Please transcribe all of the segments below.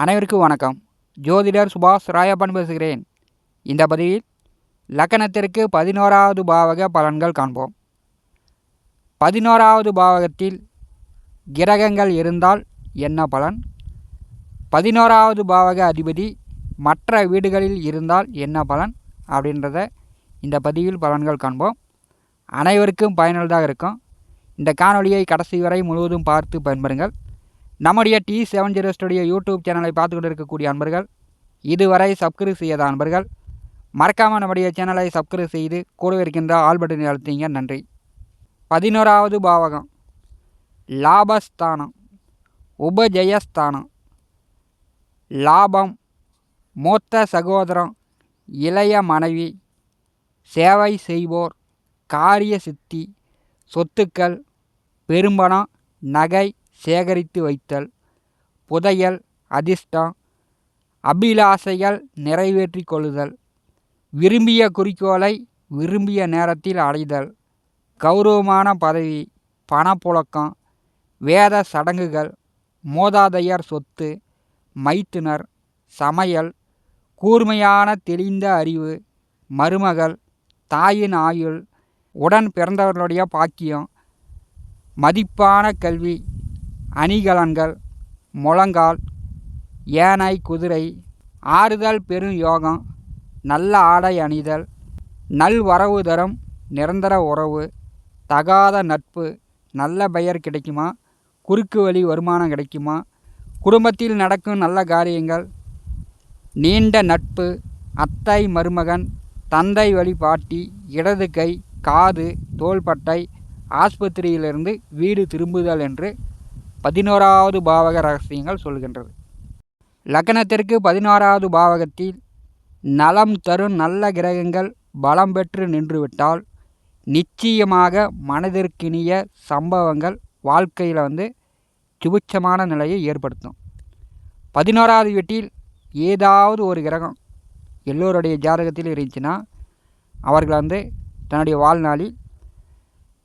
அனைவருக்கும் வணக்கம். ஜோதிடர் சுபாஷ் ராயப்பன் பேசுகிறேன். இந்த பதிவில் லக்கணத்திற்கு பதினோராவது பாவக பலன்கள் காண்போம். பதினோராவது பாவகத்தில் கிரகங்கள் இருந்தால் என்ன பலன்? பதினோராவது பாவக அதிபதி மற்ற வீடுகளில் இருந்தால் என்ன பலன்? அப்படின்றத இந்த பதிவில் பலன்கள் காண்போம். அனைவருக்கும் பயனுள்ளதாக இருக்கும். இந்த காணொலியை கடைசி வரை முழுவதும் பார்த்து பயன்பெறுங்கள். நம்முடைய T seven zero studio YouTube சேனலை பார்த்து கொண்டு இருக்கக்கூடிய அன்பர்கள் இதுவரை சப்ஸ்கிரைப் செய்யாத அன்பர்கள் மறக்காமல் நம்முடைய சேனலை சப்ஸ்கிரைப் செய்து கூட இருக்கின்ற ஆல் பட்டனை அழுத்திங்க நன்றி. பதினோராவது பாவகம் லாபஸ்தானம் உபஜயஸ்தானம் லாபம் மூத்த சகோதரம் இளைய மனைவி சேவை செய்வோர் காரிய சித்தி சொத்துக்கள் பெரும்பணம் நகை சேகரித்து வைத்தல் புதையல் அதிர்ஷ்டம் அபிலாசைகள் நிறைவேற்றி கொள்ளுதல் விரும்பிய குறிக்கோளை விரும்பிய நேரத்தில் அடைதல் கௌரவமான பதவி பணப்புழக்கம் வேத சடங்குகள் மோதாதையர் சொத்து மைத்துனர் சமையல் கூர்மையான தெளிந்த அறிவு மருமகள் தாயின் ஆயுள் உடன் பிறந்தவர்களுடைய பாக்கியம் மதிப்பான கல்வி அணிகலன்கள் முழங்கால் ஏனாய் குதிரை ஆறுதல் பெரும் யோகம் நல்ல ஆடை அணிதல் நல் வரவு தரும் நிரந்தர உறவு தகாத நட்பு நல்ல பெயர் கிடைக்குமா? குறுக்கு வழி வருமானம் கிடைக்குமா? குடும்பத்தில் நடக்கும் நல்ல காரியங்கள் நீண்ட நட்பு அத்தை மருமகன் தந்தை வழி பாட்டி இடது கை காது தோள்பட்டை ஆஸ்பத்திரியிலிருந்து வீடு திரும்புதல் என்று பதினோராவது பாவக ரகசியங்கள் சொல்கின்றது. லக்னத்திற்கு பதினோராவது பாவகத்தில் நலம் தரும் நல்ல கிரகங்கள் பலம் பெற்று நின்றுவிட்டால் நிச்சயமாக மனதிற்கினிய சம்பவங்கள் வாழ்க்கையில் வந்து சுபிட்சமான நிலையை ஏற்படுத்தும். பதினோராவது வீட்டில் ஏதாவது ஒரு கிரகம் எல்லோருடைய ஜாதகத்தில் இருந்துச்சுன்னா அவர்கள் வந்து தன்னுடைய வாழ்நாளில்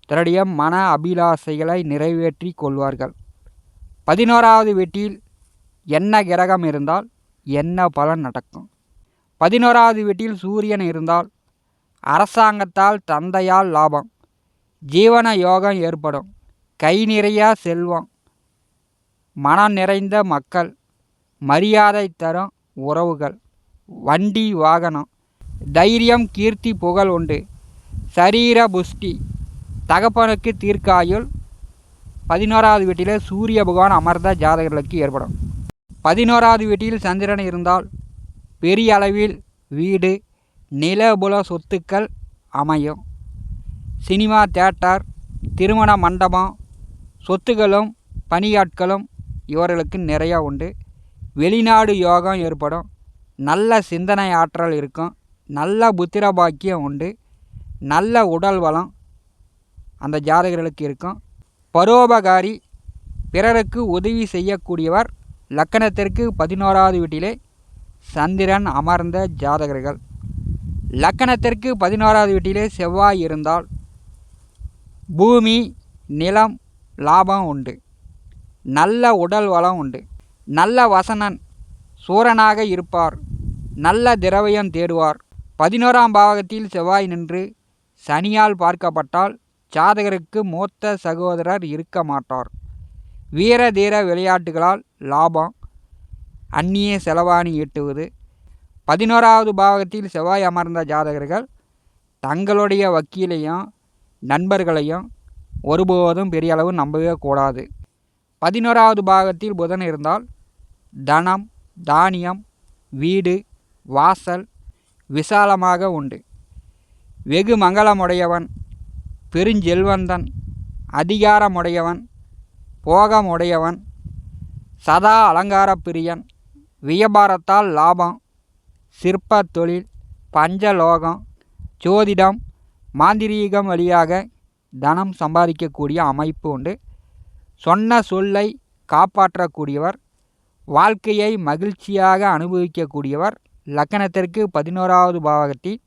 தன்னுடைய மன அபிலாசைகளை நிறைவேற்றி கொள்வார்கள். பதினோராவது வீட்டில் என்ன கிரகம் இருந்தால் என்ன பலன் நடக்கும்? பதினோராவது வீட்டில் சூரியன் இருந்தால் அரசாங்கத்தால் தந்தையால் லாபம் ஜீவன யோகம் ஏற்படும் கை நிறையா செல்வம் மனம் நிறைந்த மக்கள் மரியாதை தரும் உறவுகள் வண்டி வாகனம் தைரியம் கீர்த்தி புகழ் உண்டு. சரீர புஷ்டி தகப்பனுக்கு தீர்க்காயுள் பதினோராவது வீட்டில் சூரிய பகவான் அமர்ந்த ஜாதகர்களுக்கு ஏற்படும். பதினோராவது வீட்டில் சந்திரன் இருந்தால் பெரிய அளவில் வீடு நிலபுல சொத்துக்கள் அமையும். சினிமா தேட்டர் திருமண மண்டபம் சொத்துகளும் பணியாட்களும் இவர்களுக்கு நிறையா உண்டு. வெளிநாடு யோகம் ஏற்படும். நல்ல சிந்தனை ஆற்றல் இருக்கும். நல்ல புத்திர பாக்கியம் உண்டு. நல்ல உடல் வளம் அந்த ஜாதகர்களுக்கு இருக்கும். பரோபகாரி பிறருக்கு உதவி செய்யக்கூடியவர் லக்கணத்திற்கு பதினோராவது வீட்டிலே சந்திரன் அமர்ந்த ஜாதகர்கள். லக்கணத்திற்கு பதினோராவது வீட்டிலே செவ்வாய் இருந்தால் பூமி நிலம் லாபம் உண்டு. நல்ல உடல் வளம் உண்டு. நல்ல வசனன் சூரனாக இருப்பார். நல்ல திரவியம் தேடுவார். பதினோராம் பாவகத்தில் செவ்வாய் நின்று சனியால் பார்க்கப்பட்டால் ஜாதகருக்கு மூத்த சகோதரர் இருக்க மாட்டார். வீர தீர விளையாட்டுகளால் லாபம் அந்நிய செலவாணி ஈட்டுவது. பதினோராவது பாவகத்தில் செவ்வாய் அமர்ந்த ஜாதகர்கள் தங்களுடைய வக்கீலையும் நண்பர்களையும் ஒருபோதும் பெரிய அளவு நம்பவே கூடாது. பதினோராவது பாகத்தில் புதன் இருந்தால் தனம் தானியம் வீடு வாசல் விசாலமாக உண்டு. வெகு மங்களமுடையவன் பெருஞ்செல்வந்தன். அதிகாரமுடையவன் போகமுடையவன் சதா அலங்கார பிரியன் வியாபாரத்தால் லாபம் சிற்ப தொழில் பஞ்சலோகம் ஜோதிடம் மாந்திரீகம் வழியாக தனம் சம்பாதிக்கக்கூடிய அமைப்பு உண்டு. சொன்ன சொல்லை காப்பாற்றக்கூடியவர் வாழ்க்கையை மகிழ்ச்சியாக அனுபவிக்கக்கூடியவர். லக்கணத்திற்கு பதினோராவது பாவகத்தில்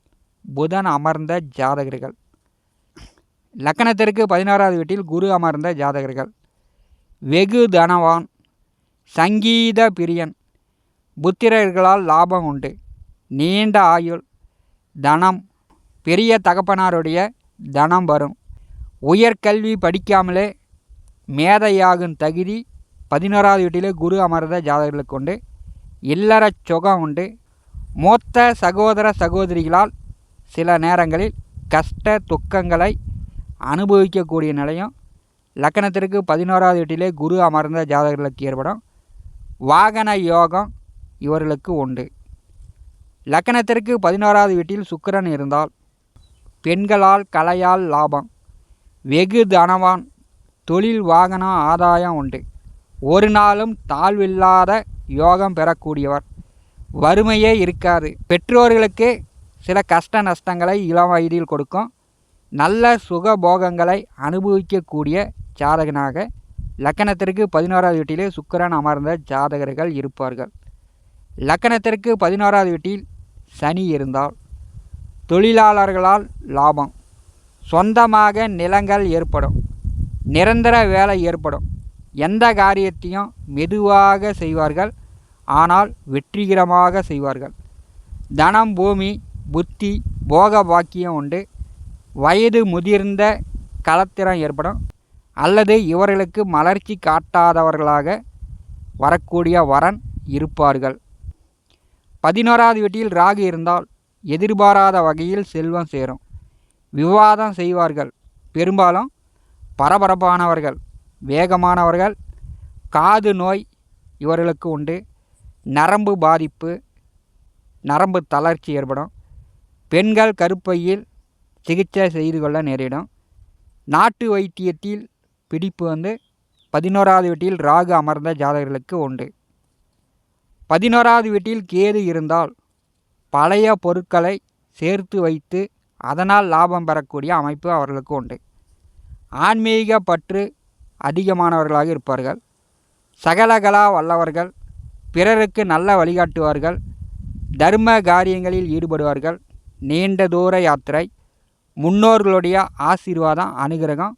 புதன் அமர்ந்த ஜாதகர்கள். லக்கணத்திற்கு பதினாறாவது வீட்டில் குரு அமர்ந்த ஜாதகர்கள். வெகு தனவான் சங்கீத பிரியன் புத்திரர்களால் லாபம் உண்டு. நீண்ட ஆயுள் தனம் பெரிய தகப்பனாருடைய தனம் வரும். உயர்கல்வி படிக்காமலே மேதையாகும் தகுதி பதினோராவது வீட்டிலே குரு அமர்ந்த ஜாதகர்களுக்கு உண்டு. இல்லற சுகம் உண்டு. மூத்த சகோதர சகோதரிகளால் சில நேரங்களில் கஷ்ட துக்கங்களை அனுபவிக்கக்கூடிய நிலையும். லக்கணத்திற்கு பதினோராவது வீட்டிலே குரு அமர்ந்த ஜாதகர்களுக்கு ஏற்படும் வாகன யோகம் இவர்களுக்கு உண்டு. லக்கணத்திற்கு பதினோராவது வீட்டில் சுக்கிரன் இருந்தால் பெண்களால் கலையால் லாபம் வெகு தனவான் தொழில் வாகனம் ஆதாயம் உண்டு. ஒரு நாளும் தாழ்வில்லாத யோகம் பெறக்கூடியவர் வறுமையே இருக்காது. பெற்றோர்களுக்கு சில கஷ்ட நஷ்டங்களை இளம் வயதில் கொடுக்கும். நல்ல சுகபோகங்களை அனுபவிக்கக்கூடிய ஜாதகனாக லக்கணத்திற்கு பதினோராவது வீட்டிலே சுக்கரன் அமர்ந்த ஜாதகர்கள் இருப்பார்கள். லக்கணத்திற்கு பதினோராவது வீட்டில் சனி இருந்தால் தொழிலாளர்களால் லாபம். சொந்தமாக நிலங்கள் ஏற்படும். நிரந்தர வேலை ஏற்படும். எந்த காரியத்தையும் மெதுவாக செய்வார்கள். ஆனால் வெற்றிகரமாக செய்வார்கள். தனம் பூமி புத்தி போக பாக்கியம் உண்டு. வயது முதிர்ந்த களத்திரம் ஏற்படும் அல்லது இவர்களுக்கு மலர்ச்சி காட்டாதவர்களாக வரக்கூடிய வரன் இருப்பார்கள். பதினோராவது வீட்டில் ராகு இருந்தால் எதிர்பாராத வகையில் செல்வம் சேரும். விவாதம் செய்வார்கள். பெரும்பாலும் பரபரப்பானவர்கள் வேகமானவர்கள் காது நோய் இவர்களுக்கு உண்டு. நரம்பு பாதிப்பு நரம்பு தளர்ச்சி ஏற்படும். பெண்கள் கருப்பையில் சிகிச்சை செய்து கொள்ள நேரிடும். நாட்டு வைத்தியத்தில் பிடிப்பு வந்து பதினோராவது வீட்டில் ராகு அமர்ந்த ஜாதகர்களுக்கு உண்டு. பதினோராவது வீட்டில் கேது இருந்தால் பழைய பொருட்களை சேர்த்து வைத்து அதனால் லாபம் பெறக்கூடிய அமைப்பு அவர்களுக்கு உண்டு. ஆன்மீக பற்று அதிகமானவர்களாக இருப்பார்கள். சகலகலா வல்லவர்கள் பிறருக்கு நல்ல வழிகாட்டுவார்கள் தர்ம காரியங்களில் ஈடுபடுவார்கள் நீண்ட தூர யாத்திரை முன்னோர்களுடைய ஆசீர்வாதம் அனுகிரகம்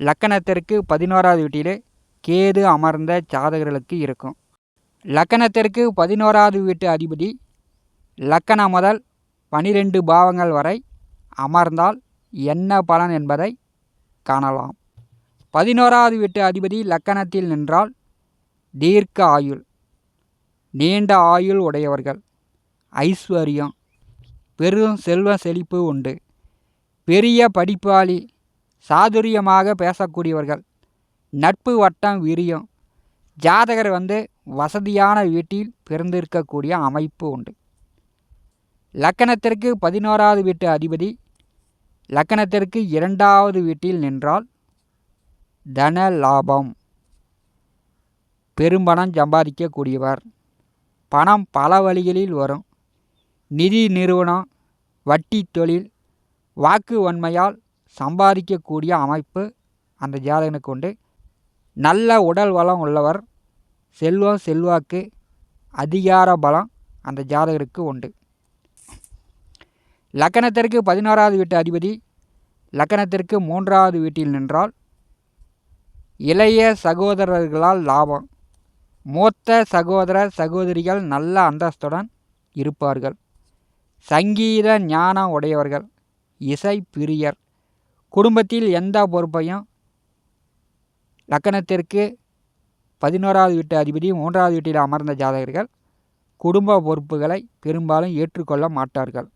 லக்கணத்திற்கு பதினோராவது வீட்டிலே கேது அமர்ந்த ஜாதகர்களுக்கு இருக்கும். லக்கணத்திற்கு பதினோராவது வீட்டு அதிபதி லக்கணம் முதல் பனிரெண்டு பாவங்கள் வரை அமர்ந்தால் என்ன பலன் என்பதை காணலாம். பதினோராவது வீட்டு அதிபதி லக்கணத்தில் நின்றால் தீர்க்க ஆயுள் நீண்ட ஆயுள் உடையவர்கள் ஐஸ்வர்யம் பெரும் செல்வ செழிப்பு உண்டு. பெரிய படிப்பாளி சாதுரியமாக பேசக்கூடியவர்கள். நட்பு வட்டம் விரியும். ஜாதகர் வந்து வசதியான வீட்டில் பிறந்திருக்கக்கூடிய அமைப்பு உண்டு. லக்கணத்திற்கு பதினோராவது வீட்டு அதிபதி லக்கணத்திற்கு இரண்டாவது வீட்டில் நின்றால் தன லாபம். பெரும்பணம் சம்பாதிக்கக்கூடியவர். பணம் பல வழிகளில் வரும். நிதி நிறுவனம் வட்டி தொழில் வாக்கு வன்மையால் சம்பாதிக்கக்கூடிய அமைப்பு அந்த ஜாதகனுக்கு உண்டு. நல்ல உடல் வளம் உள்ளவர் செல்வம் செல்வாக்கு அதிகார பலம் அந்த ஜாதகருக்கு உண்டு. லக்கணத்திற்கு பதினோராவது வீட்டு அதிபதி லக்கணத்திற்கு மூன்றாவது வீட்டில் நின்றால் இளைய சகோதரர்களால் லாபம். மூத்த சகோதர சகோதரிகள் நல்ல அந்தஸ்துடன் இருப்பார்கள். சங்கீத ஞானம் உடையவர்கள். இசை பிரியர். குடும்பத்தில் எந்த பொறுப்பையும் லக்கணத்திற்கு பதினோராவது வீட்டு அதிபதி மூன்றாவது வீட்டில் அமர்ந்த ஜாதகர்கள் குடும்ப பொறுப்புகளை பெரும்பாலும் ஏற்றுக்கொள்ள மாட்டார்கள்.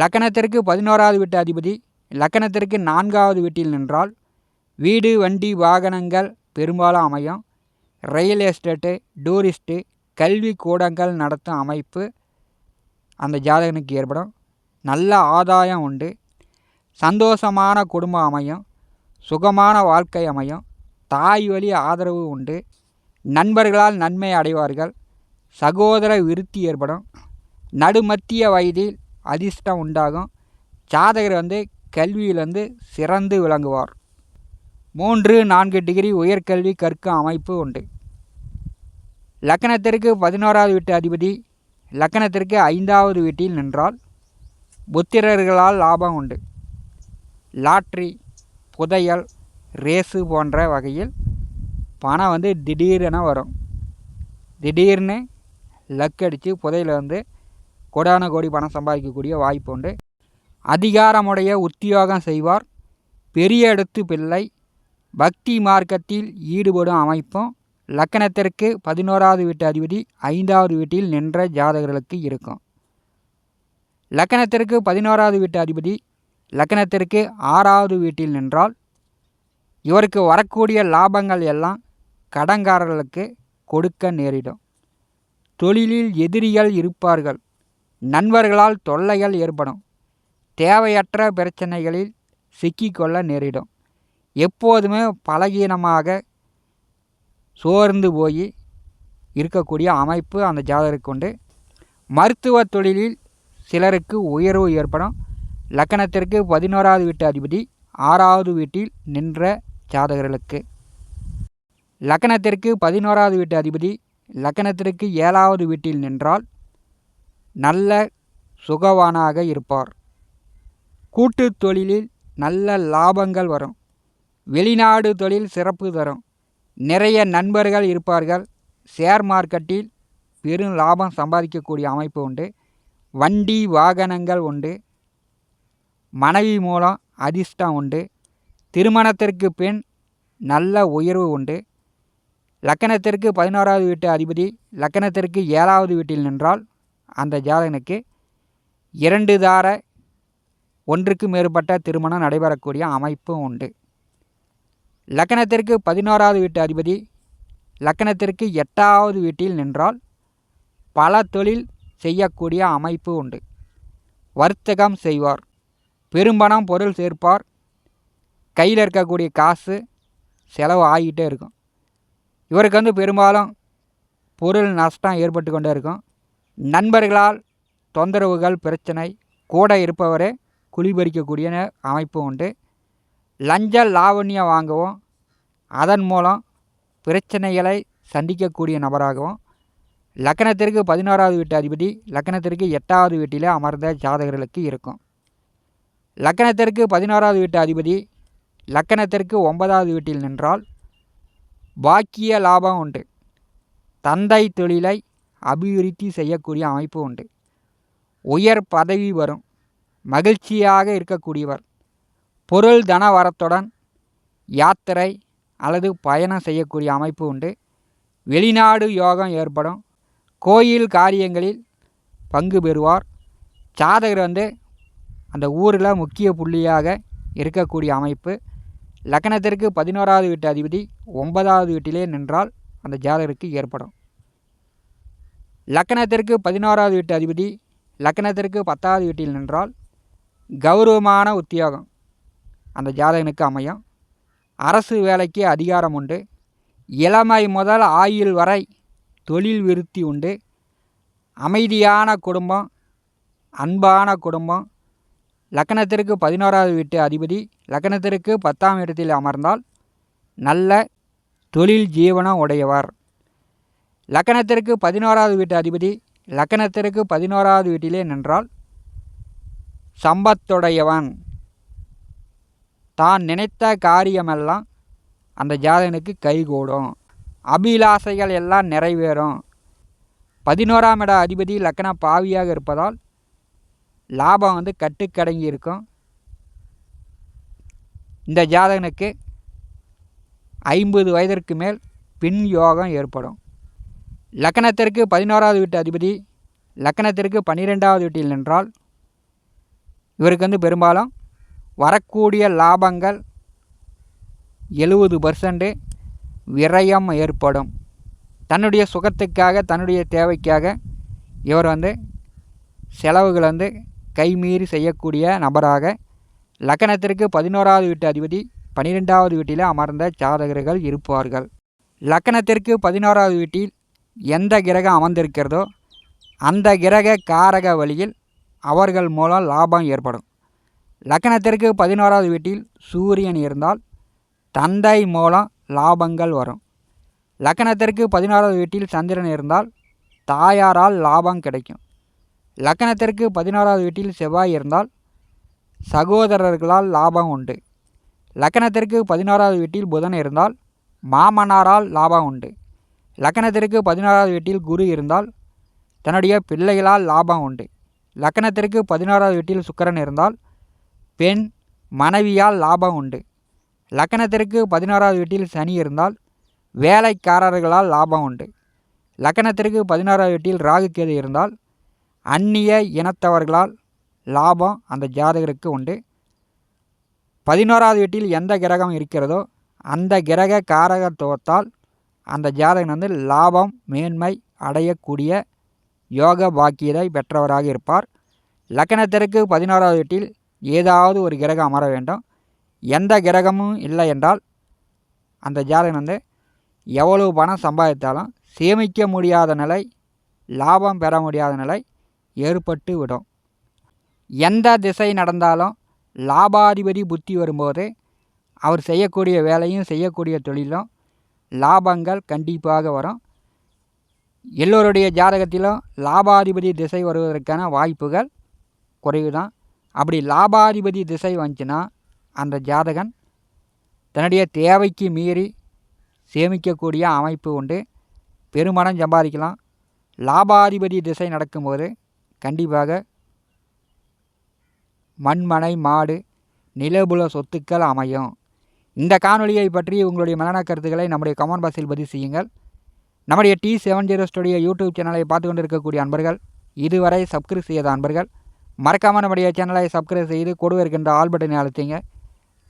லக்கணத்திற்கு பதினோராவது வீட்டு அதிபதி லக்கணத்திற்கு நான்காவது வீட்டில் நின்றால் வீடு வண்டி வாகனங்கள் பெரும்பாலும் அமையும். ரயில் எஸ்டேட்டு டூரிஸ்ட்டு கல்வி கூடங்கள் நடத்தும் அமைப்பு அந்த ஜாதகனுக்கு ஏற்படும். நல்ல ஆதாயம் உண்டு. சந்தோஷமான குடும்பம் அமையும். சுகமான வாழ்க்கை அமையும். தாய் வழி ஆதரவு உண்டு. நண்பர்களால் நன்மை அடைவார்கள். சகோதர விருத்தி ஏற்படும். நடுமத்திய வயதில் அதிர்ஷ்டம் உண்டாகும். ஜாதகர் வந்து கல்வியில் வந்து சிறந்து விளங்குவார். மூன்று நான்கு டிகிரி உயர்கல்வி கற்கும் அமைப்பு உண்டு. லக்கணத்திற்கு பதினோராவது வீட்டு அதிபதி லக்கணத்திற்கு ஐந்தாவது வீட்டில் நின்றால் புத்திரர்களால் லாபம் உண்டு. லாட்ரி புதையல் ரேஸு போன்ற வகையில் பணம் வந்து திடீரென வரும். திடீர்னு லக் அடித்து புதையில் வந்து கொடான கோடி பணம் சம்பாதிக்கக்கூடிய வாய்ப்பு உண்டு. அதிகாரமுடைய உத்தியோகம் செய்வார். பெரிய இடத்து பிள்ளை. பக்தி மார்க்கத்தில் ஈடுபடும் அமைப்பும் லக்கணத்திற்கு பதினோராவது வீட்டு அதிபதி ஐந்தாவது வீட்டில் நின்ற ஜாதகர்களுக்கு இருக்கும். லக்கணத்திற்கு பதினோராவது வீட்டு அதிபதி லக்கணத்திற்கு ஆறாவது வீட்டில் நின்றால் இவருக்கு வரக்கூடிய லாபங்கள் எல்லாம் கடன்காரர்களுக்கு கொடுக்க நேரிடும். தொழிலில் எதிரிகள் இருப்பார்கள் நண்பர்களால் தொல்லைகள் ஏற்படும் தேவையற்ற பிரச்சனைகளில் சிக்கிக்கொள்ள நேரிடும். எப்போதுமே பலகீனமாக சோர்ந்து போய் இருக்கக்கூடிய அமைப்பு அந்த ஜாதகருக்கு உண்டு. மருத்துவ தொழிலில் சிலருக்கு உயர்வு ஏற்படும். லக்கணத்திற்கு பதினோராவது வீட்டு அதிபதி ஆறாவது வீட்டில் நின்ற ஜாதகர்களுக்கு. லக்கணத்திற்கு பதினோராவது வீட்டு அதிபதி லக்கணத்திற்கு ஏழாவது வீட்டில் நின்றால் நல்ல சுகவானாக இருப்பார். கூட்டு தொழிலில் நல்ல லாபங்கள் வரும். வெளிநாடு தொழில் சிறப்பு தரும். நிறைய நண்பர்கள் இருப்பார்கள். ஷேர் மார்க்கெட்டில் பெரும் லாபம் சம்பாதிக்கக்கூடிய அமைப்பு உண்டு. வண்டி வாகனங்கள் உண்டு. மனைவி மூலம் அதிர்ஷ்டம் உண்டு. திருமணத்திற்கு பின் நல்ல உயர்வு உண்டு. லக்கணத்திற்கு பதினோராவது வீட்டு அதிபதி லக்கணத்திற்கு ஏழாவது வீட்டில் நின்றால் அந்த ஜாதகனுக்கு இரண்டு தார ஒன்றுக்கு மேற்பட்ட திருமணம் நடைபெறக்கூடிய அமைப்பும் உண்டு. லக்கணத்திற்கு பதினோராவது வீட்டு அதிபதி லக்கணத்திற்கு எட்டாவது வீட்டில் நின்றால் பல தொழில் செய்யக்கூடிய அமைப்பு உண்டு. வர்த்தகம் செய்வார். பெரும்பணம் பொருள் சேர்ப்பார். கையில் இருக்கக்கூடிய காசு செலவு ஆகிட்டே இருக்கும். இவருக்கு வந்து பெரும்பாலும் பொருள் நஷ்டம் ஏற்பட்டு கொண்டே இருக்கும். நண்பர்களால் தொந்தரவுகள் பிரச்சனை கூட இருப்பவரே குளிபறிக்கக்கூடிய அமைப்பு உண்டு. லஞ்ச லாவண்யம் வாங்கவும் அதன் மூலம் பிரச்சனைகளை சந்திக்கக்கூடிய நபராகவும் லக்கணத்திற்கு பதினோராவது வீட்டு அதிபதி லக்கணத்திற்கு எட்டாவது வீட்டில் அமர்ந்த ஜாதகர்களுக்கு இருக்கும். லக்கணத்திற்கு பதினோராவது வீட்டு அதிபதி லக்கணத்திற்கு ஒன்பதாவது வீட்டில் நின்றால் பாக்கிய லாபம் உண்டு. தந்தை தொழிலை அபிவிருத்தி செய்யக்கூடிய அமைப்பு உண்டு. உயர் பதவி வரும். மகிழ்ச்சியாக இருக்கக்கூடியவர். பொருள் தன வரத்துடன் யாத்திரை அல்லது பயணம் செய்யக்கூடிய அமைப்பு உண்டு. வெளிநாடு யோகம் ஏற்படும். கோயில் காரியங்களில் பங்கு பெறுவார். ஜாதகர் வந்து அந்த ஊரில் முக்கிய புள்ளியாக இருக்கக்கூடிய அமைப்பு. லக்கணத்திற்கு பதினோராவது வீட்டு அதிபதி ஒன்பதாவது வீட்டிலே நின்றால் அந்த ஜாதகருக்கு ஏற்படும். லக்கணத்திற்கு பதினோராவது வீட்டு அதிபதி லக்கணத்திற்கு பத்தாவது வீட்டில் நின்றால் கௌரவமான உத்தியோகம் அந்த ஜாதகனுக்கு அமையும். அரசு வேலைக்கு அதிகாரம் உண்டு. இளமை முதல் ஆயுள் வரை தொழில் விருத்தி உண்டு. அமைதியான குடும்பம் அன்பான குடும்பம். லக்கணத்திற்கு பதினோராவது வீட்டு அதிபதி லக்கணத்திற்கு பத்தாம் இடத்தில் அமர்ந்தால் நல்ல தொழில் ஜீவனம் உடையவர். லக்கணத்திற்கு பதினோராவது வீட்டு அதிபதி லக்கணத்திற்கு பதினோராவது வீட்டிலே நின்றால் சம்பத்துடையவன். தான் நினைத்த காரியமெல்லாம் அந்த ஜாதகனுக்கு கைகூடும். அபிலாசைகள் எல்லாம் நிறைவேறும். பதினோராம் இட அதிபதி லக்கணம் பாவியாக இருப்பதால் லாபம் வந்து கட்டுக்கடங்கி இருக்கும். இந்த ஜாதகனுக்கு ஐம்பது வயதிற்கு மேல் பின் யோகம் ஏற்படும். லக்கணத்திற்கு பதினோராவது வீட்டு அதிபதி லக்கணத்திற்கு பன்னிரெண்டாவது வீட்டில் நின்றால் இவருக்கு வந்து பெரும்பாலும் வரக்கூடிய லாபங்கள் எழுபது பர்சன்ட்டு விரயம் ஏற்படும். தன்னுடைய சுகத்துக்காக தன்னுடைய தேவைக்காக இவர் வந்து செலவுகள் வந்து கைமீறி செய்யக்கூடிய நபராக லக்கணத்திற்கு பதினோராவது வீட்டு அதிபதி பன்னிரெண்டாவது வீட்டில் அமர்ந்த ஜாதகர்கள் இருப்பார்கள். லக்கணத்திற்கு பதினோராவது வீட்டில் எந்த கிரகம் அமர்ந்திருக்கிறதோ அந்த கிரக காரக வழியில் அவர்கள் மூலம் லாபம் ஏற்படும். லக்கணத்திற்கு பதினோராவது வீட்டில் சூரியன் இருந்தால் தந்தை மூலம் லாபங்கள் வரும். லக்கணத்திற்கு பதினாறாவது வீட்டில் சந்திரன் இருந்தால் தாயாரால் லாபம் கிடைக்கும். லக்கணத்திற்கு பதினாறாவது வீட்டில் செவ்வாய் இருந்தால் சகோதரர்களால் லாபம் உண்டு. லக்கணத்திற்கு பதினாறாவது வீட்டில் புதன் இருந்தால் மாமனாரால் லாபம் உண்டு. லக்கணத்திற்கு பதினாறாவது வீட்டில் குரு இருந்தால் தன்னுடைய பிள்ளைகளால் லாபம் உண்டு. லக்கணத்திற்கு பதினாறாவது வீட்டில் சுக்கரன் இருந்தால் பெண் மனைவியால் லாபம் உண்டு. லக்கணத்திற்கு பதினாறாவது வீட்டில் சனி இருந்தால் வேலைக்காரர்களால் லாபம் உண்டு. லக்கணத்திற்கு பதினாறாவது வீட்டில் ராகு கேது இருந்தால் அந்நிய இனத்தவர்களால் லாபம் அந்த ஜாதகருக்கு உண்டு. பதினோராவது வீட்டில் எந்த கிரகம் இருக்கிறதோ அந்த கிரக காரகத்துவத்தால் அந்த ஜாதகன் வந்து லாபம் மேன்மை அடையக்கூடிய யோக பாக்கியதை பெற்றவராக இருப்பார். லக்கணத்திற்கு பதினோராவது வீட்டில் ஏதாவது ஒரு கிரகம் அமர வேண்டும். எந்த கிரகமும் இல்லை என்றால் அந்த ஜாதகன் வந்து எவ்வளவு பணம் சம்பாதித்தாலும் சேமிக்க முடியாத நிலை லாபம் பெற முடியாத நிலை ஏற்பட்டு விடும். எந்த திசை நடந்தாலும் லாபாதிபதி புத்தி வரும்போது அவர் செய்யக்கூடிய வேலையும் செய்யக்கூடிய தொழிலும் லாபங்கள் கண்டிப்பாக வரும். எல்லோருடைய ஜாதகத்திலும் லாபாதிபதி திசை வருவதற்கான வாய்ப்புகள் குறைவு தான் அப்படி லாபாதிபதி திசை வந்துச்சுன்னா அந்த ஜாதகன் தன்னுடைய தேவைக்கு மீறி சேமிக்கக்கூடிய அமைப்பு உண்டு. பெருமனம் சம்பாதிக்கலாம். லாபாதிபதி திசை நடக்கும்போது கண்டிப்பாக மண்மனை மாடு நிலபுல சொத்துக்கள் அமையும். இந்த காணொலியை பற்றி உங்களுடைய மனநல கருத்துக்களை நம்முடைய கமெண்ட் பாக்ஸில் பதிவு செய்யுங்கள். நம்முடைய T seven zero studio YouTube சேனலை பார்த்து கொண்டிருக்கக்கூடிய அன்பர்கள் இதுவரை சப்ஸ்கிரைப் செய்யாத அன்பர்கள் மறக்காமல் நம்முடைய சேனலை சப்ஸ்கிரைப் செய்து கொடுவே இருக்கின்ற ஆல் பட்டனை அழுத்திங்க.